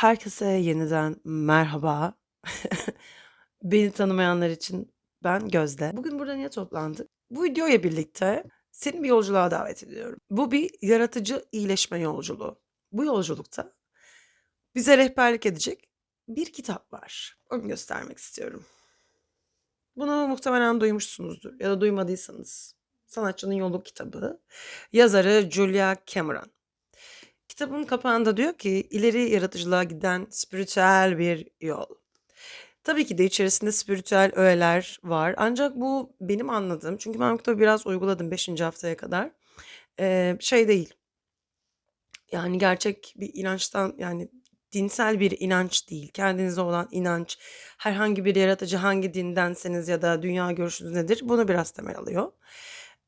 Herkese yeniden merhaba. Beni tanımayanlar için ben Gözde. Bugün burada niye toplandık? Bu videoya birlikte seni bir yolculuğa davet ediyorum. Bu bir yaratıcı iyileşme yolculuğu. Bu yolculukta bize rehberlik edecek bir kitap var. Onu göstermek istiyorum. Bunu muhtemelen duymuşsunuzdur ya da duymadıysanız. Sanatçının Yolu kitabı. Yazarı Julia Cameron. Kitabın kapağında diyor ki ileri yaratıcılığa giden spiritüel bir yol. Tabii ki de içerisinde spiritüel öğeler var. Ancak bu benim anladığım çünkü ben bu kitabı biraz uyguladım 5. haftaya kadar. Ee, şey değil. Yani gerçek bir inançtan yani dinsel bir inanç değil. Kendinize olan inanç, herhangi bir yaratıcı hangi dindenseniz ya da dünya görüşünüz nedir bunu biraz temel alıyor.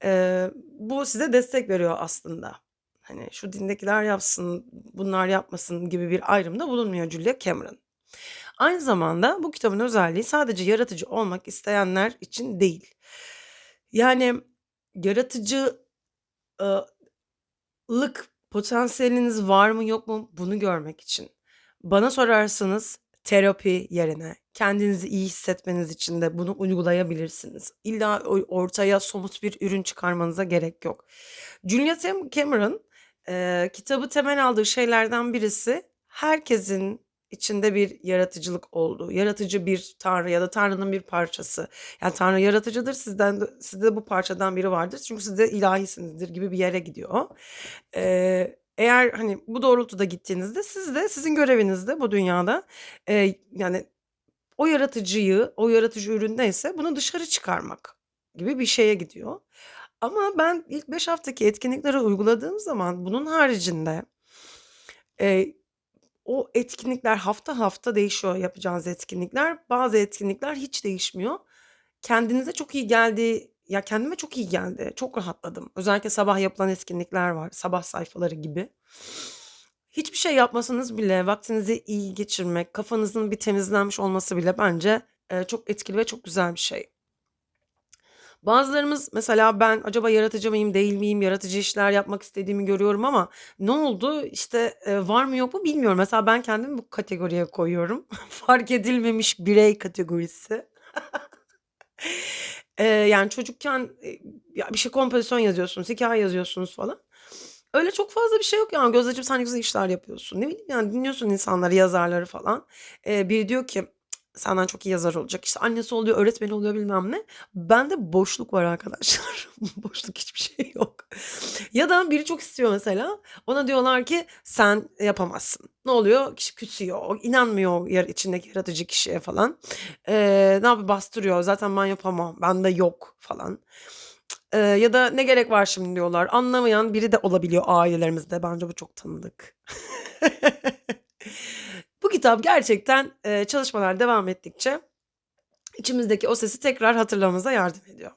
Ee, bu size destek veriyor aslında. Hani şu dindekiler yapsın, bunlar yapmasın gibi bir ayrımda bulunmuyor Julia Cameron. Aynı zamanda bu kitabın özelliği sadece yaratıcı olmak isteyenler için değil. Yani yaratıcılık potansiyeliniz var mı yok mu bunu görmek için. Bana sorarsanız terapi yerine kendinizi iyi hissetmeniz için de bunu uygulayabilirsiniz. İlla ortaya somut bir ürün çıkarmanıza gerek yok. Julia Cameron e, kitabı temel aldığı şeylerden birisi herkesin içinde bir yaratıcılık olduğu, yaratıcı bir tanrı ya da tanrının bir parçası. Yani tanrı yaratıcıdır, sizden de, sizde bu parçadan biri vardır. Çünkü siz de ilahisinizdir gibi bir yere gidiyor. Ee, eğer hani bu doğrultuda gittiğinizde siz de sizin görevinizde bu dünyada e, yani o yaratıcıyı, o yaratıcı ürün neyse bunu dışarı çıkarmak gibi bir şeye gidiyor. Ama ben ilk 5 haftaki etkinlikleri uyguladığım zaman bunun haricinde eee, o etkinlikler hafta hafta değişiyor yapacağınız etkinlikler. Bazı etkinlikler hiç değişmiyor. Kendinize çok iyi geldi. Ya kendime çok iyi geldi. Çok rahatladım. Özellikle sabah yapılan etkinlikler var. Sabah sayfaları gibi. Hiçbir şey yapmasanız bile vaktinizi iyi geçirmek, kafanızın bir temizlenmiş olması bile bence eee, çok etkili ve çok güzel bir şey. Bazılarımız mesela ben acaba yaratıcı mıyım değil miyim yaratıcı işler yapmak istediğimi görüyorum ama ne oldu işte e, var mı yok mu bilmiyorum. Mesela ben kendimi bu kategoriye koyuyorum. Fark edilmemiş birey kategorisi. E, yani çocukken e, ya bir şey kompozisyon yazıyorsunuz, hikaye yazıyorsunuz falan. Öyle çok fazla bir şey yok yani Gözdeciğim sen güzel işler yapıyorsun. Ne bileyim yani dinliyorsun insanları, yazarları falan. E, biri diyor ki senden çok iyi yazar olacak. İşte annesi oluyor, öğretmeni oluyor bilmem ne. Bende boşluk var arkadaşlar. boşluk hiçbir şey yok. ya da biri çok istiyor mesela. Ona diyorlar ki sen yapamazsın. Ne oluyor? Kişi küsüyor. inanmıyor yer içindeki yaratıcı kişiye falan. Ee, ne yapıyor? Bastırıyor. Zaten ben yapamam. Bende yok falan. Ee, ya da ne gerek var şimdi diyorlar. Anlamayan biri de olabiliyor ailelerimizde. Bence bu çok tanıdık. Bu kitap gerçekten e, çalışmalar devam ettikçe içimizdeki o sesi tekrar hatırlamamıza yardım ediyor.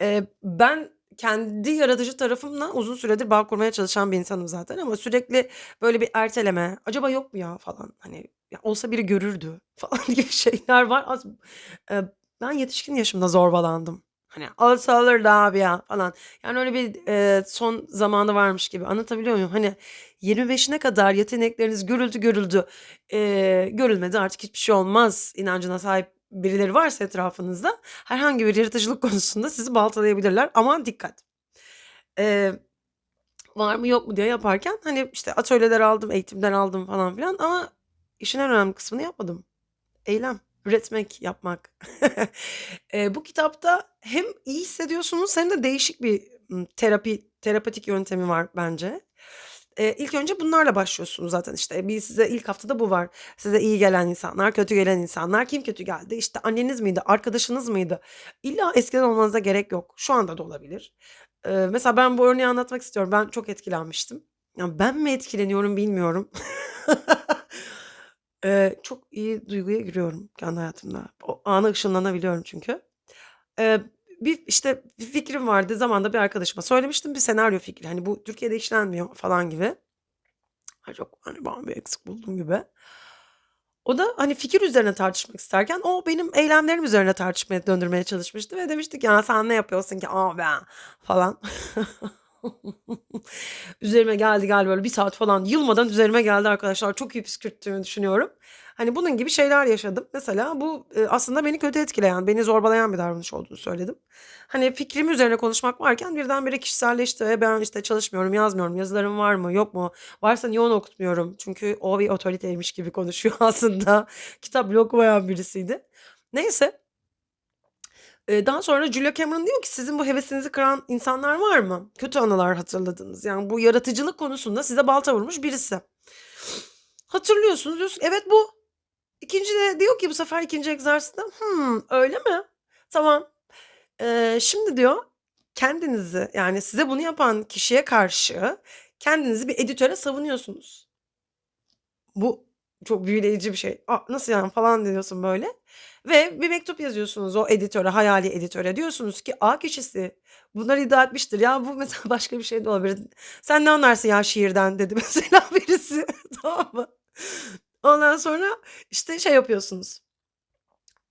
E, ben kendi yaratıcı tarafımla uzun süredir bağ kurmaya çalışan bir insanım zaten ama sürekli böyle bir erteleme, acaba yok mu ya falan hani ya olsa biri görürdü falan gibi şeyler var. Az, e, ben yetişkin yaşımda zorbalandım. Hani olsa alırdı abi ya falan. Yani öyle bir e, son zamanı varmış gibi anlatabiliyor muyum? Hani 25'ine kadar yetenekleriniz görüldü görüldü. E, görülmedi artık hiçbir şey olmaz inancına sahip birileri varsa etrafınızda herhangi bir yaratıcılık konusunda sizi baltalayabilirler. Aman dikkat. E, var mı yok mu diye yaparken hani işte atölyeler aldım, eğitimler aldım falan filan ama işin en önemli kısmını yapmadım. Eylem üretmek, yapmak. Eee, bu kitapta hem iyi hissediyorsunuz hem de değişik bir, terapi terapatik yöntemi var bence. Eee, ilk önce bunlarla başlıyorsunuz zaten, işte, bir size ilk haftada bu var. Size iyi gelen insanlar, kötü gelen insanlar. Kim kötü geldi? İşte, anneniz miydi, arkadaşınız mıydı? İlla eskiden olmanıza gerek yok. Şu anda da olabilir. Eee, mesela ben bu örneği anlatmak istiyorum. Ben çok etkilenmiştim. Ya, ben mi etkileniyorum bilmiyorum. Eee, çok iyi duyguya giriyorum kendi hayatımda. O ana ışınlanabiliyorum çünkü. Eee, bir, işte, bir fikrim vardı. Zamanında bir arkadaşıma söylemiştim. Bir senaryo fikri. Hani, bu Türkiye'de işlenmiyor falan gibi. Ay, çok, hani, ben bir eksik buldum gibi. O da, hani, fikir üzerine tartışmak isterken o benim eylemlerim üzerine tartışmaya döndürmeye çalışmıştı ve demiştik "Ya, sen ne yapıyorsun ki abi?" falan. Üzerime geldi geldi böyle 1 saat falan yılmadan üzerime geldi arkadaşlar. Çok iyi püskürttüğümü düşünüyorum. Hani bunun gibi şeyler yaşadım. Mesela bu, eee, aslında beni kötü etkileyen, beni zorbalayan bir davranış olduğunu söyledim. Hani fikrim üzerine konuşmak varken birdenbire kişiselleşti ve ben işte çalışmıyorum, yazmıyorum, yazılarım var mı, yok mu? Varsa niye onu okutmuyorum? Çünkü o bir otoriteymiş gibi konuşuyor aslında. Kitap bile okumayan birisiydi. Neyse. Daha sonra Julia Cameron diyor ki sizin bu hevesinizi kıran insanlar var mı? Kötü anılar hatırladığınız. Yani bu yaratıcılık konusunda size balta vurmuş birisi. Hatırlıyorsunuz, diyorsun evet bu. 2'nci de diyor ki bu sefer 2'nci egzersizde hımm, öyle mi? Tamam. Eee, şimdi diyor kendinizi yani size bunu yapan kişiye karşı kendinizi bir editöre savunuyorsunuz. Bu çok büyüleyici bir şey. "A, nasıl yani?" falan diyorsun böyle ve bir mektup yazıyorsunuz o editöre, hayali editöre. Diyorsunuz ki A kişisi bunları iddia etmiştir. Ya bu mesela başka bir şey de olabilir. "Sen ne anlarsın ya şiirden?" dedi mesela birisi. Tamam mı? Ondan sonra işte şey yapıyorsunuz.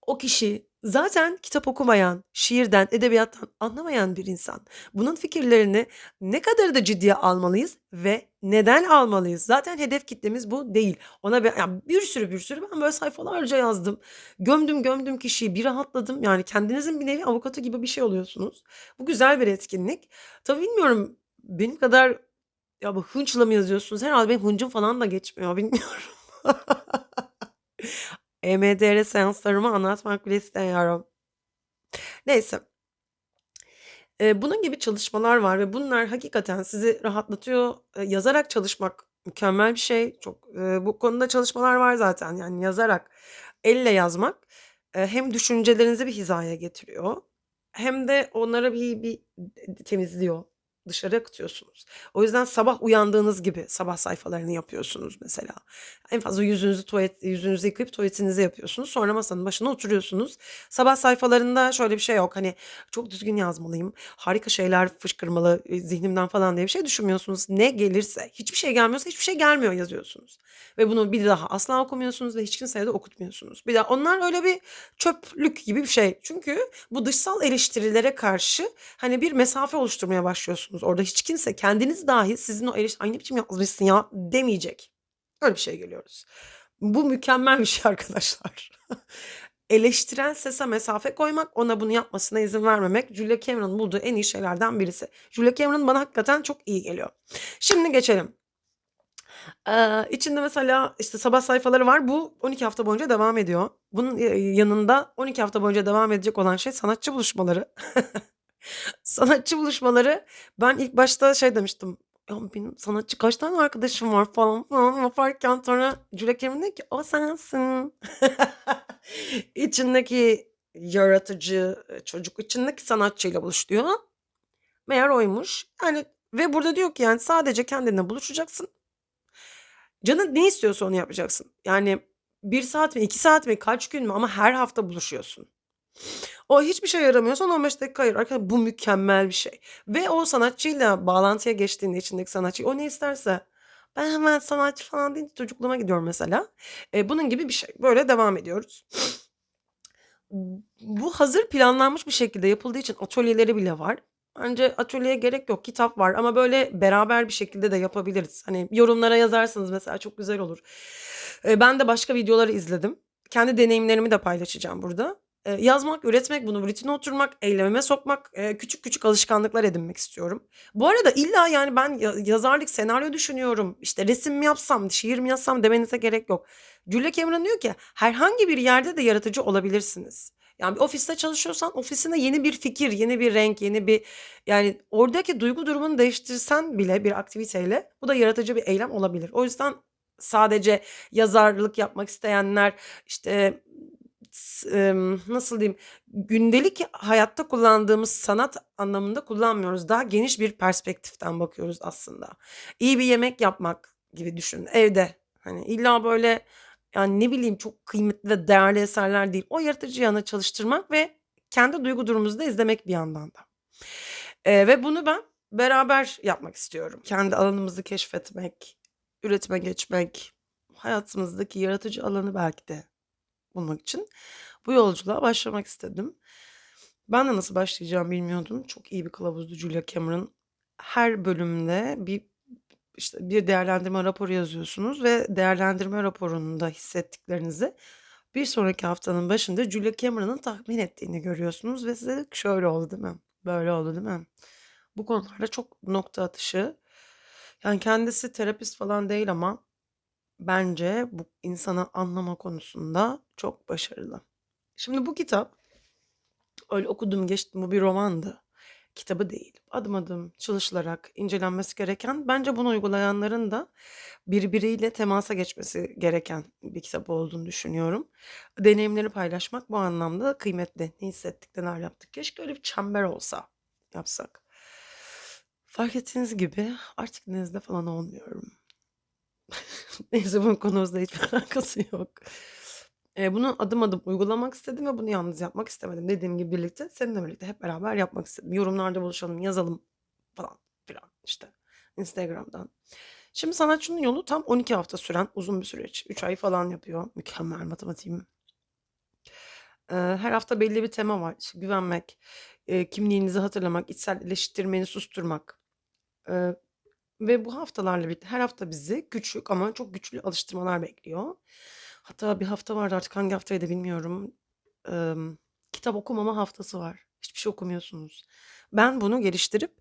O kişi zaten kitap okumayan, şiirden, edebiyattan anlamayan bir insan. Bunun fikirlerini ne kadarı da ciddiye almalıyız ve neden almalıyız? Zaten hedef kitlemiz bu değil. Ona be ya bir sürü bir sürü ben böyle sayfalarca yazdım. Gömdüm gömdüm kişiyi, bir rahatladım. Yani kendinizin bir nevi avukatı gibi bir şey oluyorsunuz. Bu güzel bir etkinlik. Tabii bilmiyorum benim kadar ya bu hınçla mı yazıyorsunuz? Herhâlde benim hıncım falan da geçmiyor, bilmiyorum. EMDR seanslarımı anlatmak bile istemiyorum. Neyse. Eee, bunun gibi çalışmalar var ve bunlar hakikaten sizi rahatlatıyor. Eee, yazarak çalışmak mükemmel bir şey. Çok, eee, bu konuda çalışmalar var zaten. Yani yazarak, elle yazmak, eee, hem düşüncelerinizi bir hizaya getiriyor hem de onları bir bir temizliyor. Dışarı akıtıyorsunuz. O yüzden sabah uyandığınız gibi sabah sayfalarını yapıyorsunuz mesela. En fazla yüzünüzü tuvalet yüzünüzü yıkayıp tuvaletinizi yapıyorsunuz. Sonra masanın başına oturuyorsunuz. Sabah sayfalarında şöyle bir şey yok. Hani çok düzgün yazmalıyım, harika şeyler fışkırmalı, eee, zihnimden falan diye bir şey düşünmüyorsunuz. Ne gelirse, hiçbir şey gelmiyorsa hiçbir şey gelmiyor yazıyorsunuz ve bunu bir daha asla okumuyorsunuz ve hiç kimseye de okutmuyorsunuz. Bir daha onlar öyle bir çöplük gibi bir şey. Çünkü bu dışsal eleştirilere karşı hani bir mesafe oluşturmaya başlıyorsunuz. Orada hiç kimse kendiniz dahi sizin o eleş "Ay, ne biçim yazmışsın ya?" demeyecek. Öyle bir şeye geliyoruz. Bu mükemmel bir şey arkadaşlar. Eleştiren sese mesafe koymak, ona bunu yapmasına izin vermemek Julia Cameron'ın bulduğu en iyi şeylerden birisi. Julia Cameron bana hakikaten çok iyi geliyor. Şimdi geçelim. Eee, içinde mesela işte sabah sayfaları var. Bu 12 hafta boyunca devam ediyor. Bunun, yanında 12 hafta boyunca devam edecek olan şey sanatçı buluşmaları. Sanatçı buluşmaları ben ilk başta şey demiştim, "Ya, benim sanatçı kaç tane arkadaşım var?" falan falan yaparken sonra Julia Cameron dedi ki, "O sensin." İçindeki yaratıcı, eee, çocuk içindeki sanatçıyla buluş diyor. Meğer oymuş. Yani ve burada diyor ki yani sadece kendinle buluşacaksın. Canın ne istiyorsa onu yapacaksın. Yani 1 saat mi, 2 saat mi, kaç gün mü ama her hafta buluşuyorsun. O hiçbir şeye yaramıyorsan 15 dakika ayır. Arkadaşlar bu mükemmel bir şey ve o sanatçıyla bağlantıya geçtiğinde içindeki sanatçı o ne isterse ben hemen sanatçı falan deyince çocukluğuma gidiyorum mesela. Eee, bunun gibi bir şey. Böyle devam ediyoruz. Bu hazır planlanmış bir şekilde yapıldığı için atölyeleri bile var. Bence atölyeye gerek yok. Kitap var ama böyle beraber bir şekilde de yapabiliriz. Hani yorumlara yazarsınız mesela çok güzel olur. Eee, ben de başka videoları izledim. Kendi deneyimlerimi de paylaşacağım burada. Yazmak, üretmek, bunu rutine oturmak, eylemime sokmak, küçük küçük alışkanlıklar edinmek istiyorum. Bu arada illa yani ben ya yazarlık, senaryo düşünüyorum, işte resim mi yapsam, şiir mi yazsam demenize gerek yok. Julia Cameron diyor ki herhangi bir yerde de yaratıcı olabilirsiniz. Yani bir ofiste çalışıyorsan ofisinde yeni bir fikir, yeni bir renk, yeni bir yani oradaki duygu durumunu değiştirsen bile bir aktiviteyle bu da yaratıcı bir eylem olabilir. O yüzden sadece yazarlık yapmak isteyenler, işte, nasıl diyeyim, gündelik hayatta kullandığımız sanat anlamında kullanmıyoruz. Daha geniş bir perspektiften bakıyoruz aslında. İyi bir yemek yapmak gibi düşünün evde. Hani illa böyle, yani, ne bileyim, çok kıymetli ve değerli eserler değil. O yaratıcı yanı çalıştırmak ve kendi duygu durumunuzu da izlemek bir yandan da. Eee, ve bunu ben beraber yapmak istiyorum. Kendi alanımızı keşfetmek, üretime geçmek, hayatımızdaki yaratıcı alanı belki de bulmak için bu yolculuğa başlamak istedim. Ben de nasıl başlayacağımı bilmiyordum. Çok iyi bir kılavuzdu Julia Cameron. her bölümde bir işte bir değerlendirme raporu yazıyorsunuz ve değerlendirme raporunda hissettiklerinizi bir sonraki haftanın başında Julia Cameron'ın tahmin ettiğini görüyorsunuz ve size şöyle oldu değil mi? Böyle oldu değil mi? Bu konularda çok nokta atışı. Yani kendisi terapist falan değil ama bence bu insanı anlama konusunda çok başarılı. Şimdi bu kitap öyle okudum geçtim bu bir romandı. Kitabı değil. Adım adım çalışılarak incelenmesi gereken bence bunu uygulayanların da birbiriyle temasa geçmesi gereken bir kitap olduğunu düşünüyorum. Deneyimleri paylaşmak bu anlamda kıymetli. Ne hissettik, neler yaptık. Keşke öyle bir çember olsa yapsak. Fark ettiğiniz gibi artık nezle falan olmuyorum. Neyse bunun konumuzla hiçbir alakası yok. Eee, bunu adım adım uygulamak istedim ve bunu yalnız yapmak istemedim. Dediğim gibi birlikte, seninle birlikte hep beraber yapmak istedim. Yorumlarda buluşalım, yazalım falan filan işte Instagram'dan. Şimdi sanatçının yolu tam 12 hafta süren uzun bir süreç. 3 ay falan yapıyor. Mükemmel matematiğim. Eee, her hafta belli bir tema var. İşte güvenmek, eee, kimliğinizi hatırlamak, içselleştirmeni susturmak. Eee, ve bu haftalarla birlikte her hafta bizi küçük ama çok güçlü alıştırmalar bekliyor. Hatta bir hafta vardı artık hangi haftaydı bilmiyorum. Emm, kitap okumama haftası var. Hiçbir şey okumuyorsunuz. Ben bunu geliştirip,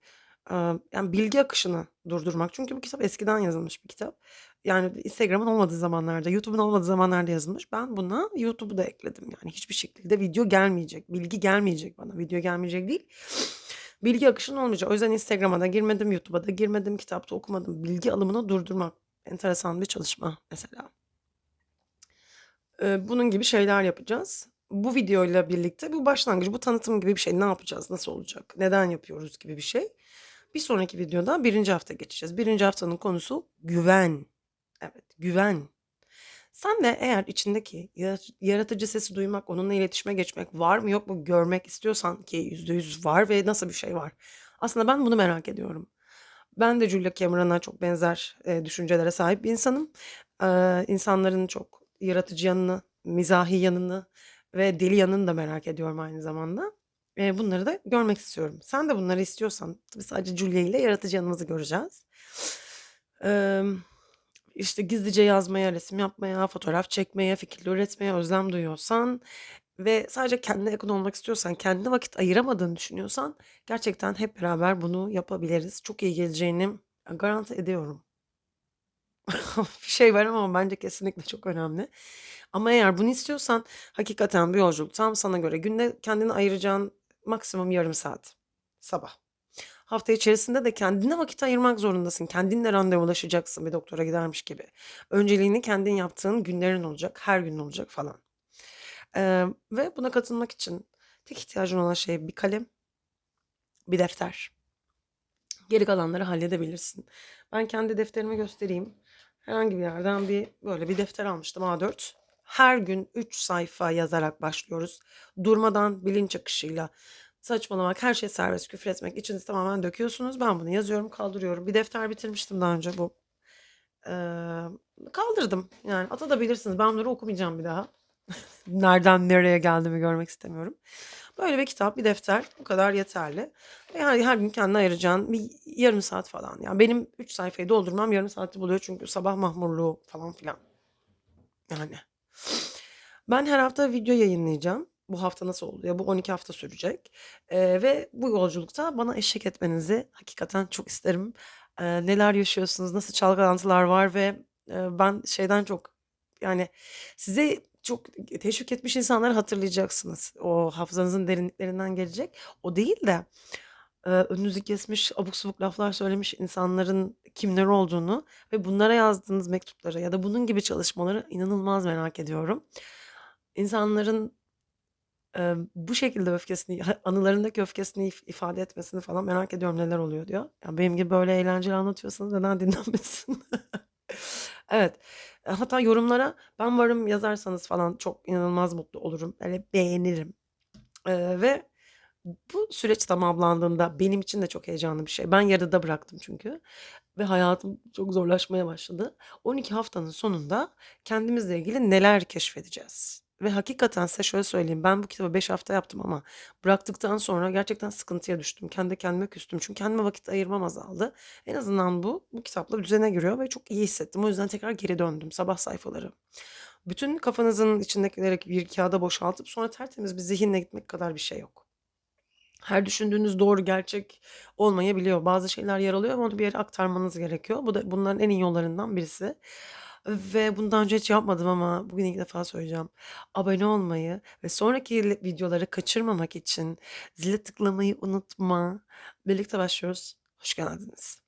eee, yani bilgi akışını durdurmak çünkü bu kitap eskiden yazılmış bir kitap. Yani Instagram'ın olmadığı zamanlarda, YouTube'un olmadığı zamanlarda yazılmış. Ben buna YouTube'u da ekledim. Yani hiçbir şekilde video gelmeyecek, bilgi gelmeyecek bana. Video gelmeyecek değil, bilgi akışının olmayacak. O yüzden Instagram'a da girmedim, YouTube'a da girmedim, kitap da okumadım. Bilgi alımını durdurmak enteresan bir çalışma mesela. Eee, bunun gibi şeyler yapacağız. Bu videoyla birlikte bu başlangıç, bu tanıtım gibi bir şey. Ne yapacağız, nasıl olacak, neden yapıyoruz gibi bir şey. Bir sonraki videoda 1. hafta geçeceğiz. 1. haftanın konusu güven. Evet, güven. Sen de eğer içindeki yarat- yaratıcı sesi duymak, onunla iletişime geçmek var mı yok mu görmek istiyorsan ki %100 var ve nasıl bir şey var? Aslında ben bunu merak ediyorum. Ben de Julia Cameron'a çok benzer eee, düşüncelere sahip bir insanım. Eee, insanların çok yaratıcı yanını, mizahi yanını ve deli yanını da merak ediyorum aynı zamanda. Eee, bunları da görmek istiyorum. Sen de bunları istiyorsan, tabii sadece Julia ile yaratıcı yanımızı göreceğiz. Emm, işte gizlice yazmaya, resim yapmaya, fotoğraf çekmeye, fikirler üretmeye özlem duyuyorsan ve sadece kendine yakın olmak istiyorsan, kendine vakit ayıramadığını düşünüyorsan gerçekten hep beraber bunu yapabiliriz. Çok iyi geleceğini garanti ediyorum. Bir şey var ama bence kesinlikle çok önemli. Ama eğer bunu istiyorsan hakikaten bu yolculuk tam sana göre. Günde kendine ayıracağın maksimum yarım saat. Sabah. Hafta içerisinde de kendine vakit ayırmak zorundasın. Kendinle randevulaşacaksın bir doktora gidermiş gibi. Önceliğini kendin yaptığın günlerin olacak, her gün olacak falan. Eee, ve buna katılmak için tek ihtiyacın olan şey bir kalem, bir defter. Geri kalanları halledebilirsin. Ben kendi defterimi göstereyim. Herhangi bir yerden bir böyle bir defter almıştım A4. Her gün 3 sayfa yazarak başlıyoruz. Durmadan bilinç akışıyla saçmalamak, her şey serbest, küfür etmek, içinizi tamamen döküyorsunuz. Ben bunu yazıyorum, kaldırıyorum. Bir defter bitirmiştim daha önce bu. Eee, kaldırdım. Yani atabilirsiniz. Ben bunları okumayacağım bir daha. Nereden nereye geldiğimi görmek istemiyorum. Böyle bir kitap, bir defter bu kadar yeterli. Yani her gün kendine ayıracağın bir yarım saat falan. Yani benim 3 sayfayı doldurmam yarım saati buluyor çünkü sabah mahmurluğu falan filan. Yani. Ben her hafta video yayınlayacağım. Bu hafta nasıl oluyor? Bu 12 hafta sürecek. Eee, ve bu yolculukta bana eşlik etmenizi hakikaten çok isterim. Eee, neler yaşıyorsunuz, nasıl çalkantılar var ve eee, ben şeyden çok yani size çok teşvik etmiş insanları hatırlayacaksınız. O hafızanızın derinliklerinden gelecek. O değil de eee, önünüzü kesmiş, abuk subuk laflar söylemiş insanların kimler olduğunu ve bunlara yazdığınız mektupları ya da bunun gibi çalışmaları inanılmaz merak ediyorum. İnsanların bu şekilde öfkesini, anılarındaki öfkesini if- ifade etmesini falan merak ediyorum neler oluyor diyor. Ya benim gibi böyle eğlenceli anlatıyorsanız neden dinlenmesin? Evet. E, Hatta yorumlara ben varım yazarsanız falan çok inanılmaz mutlu olurum. Böyle beğenirim. Eee, ve bu süreç tamamlandığında benim için de çok heyecanlı bir şey. Ben yarıda bıraktım çünkü ve hayatım çok zorlaşmaya başladı. 12 haftanın sonunda kendimizle ilgili neler keşfedeceğiz? Ve hakikaten size şöyle söyleyeyim. Ben bu kitabı 5 hafta yaptım ama bıraktıktan sonra gerçekten sıkıntıya düştüm. Kendi kendime küstüm. Çünkü kendime vakit ayırmam azaldı. En azından bu, bu kitapla düzene giriyor ve çok iyi hissettim. O yüzden tekrar geri döndüm. Sabah sayfaları. Bütün kafanızın içindekileri bir kağıda boşaltıp sonra tertemiz bir zihinle gitmek kadar bir şey yok. Her düşündüğünüz doğru, gerçek olmayabiliyor. Bazı şeyler yer alıyor ama onu bir yere aktarmanız gerekiyor. Bu da bunların en iyi yollarından birisi. Ve bunu daha önce hiç yapmadım ama bugün ilk defa söyleyeceğim. Abone olmayı ve sonraki videoları kaçırmamak için zile tıklamayı unutma. Birlikte başlıyoruz. Hoş geldiniz.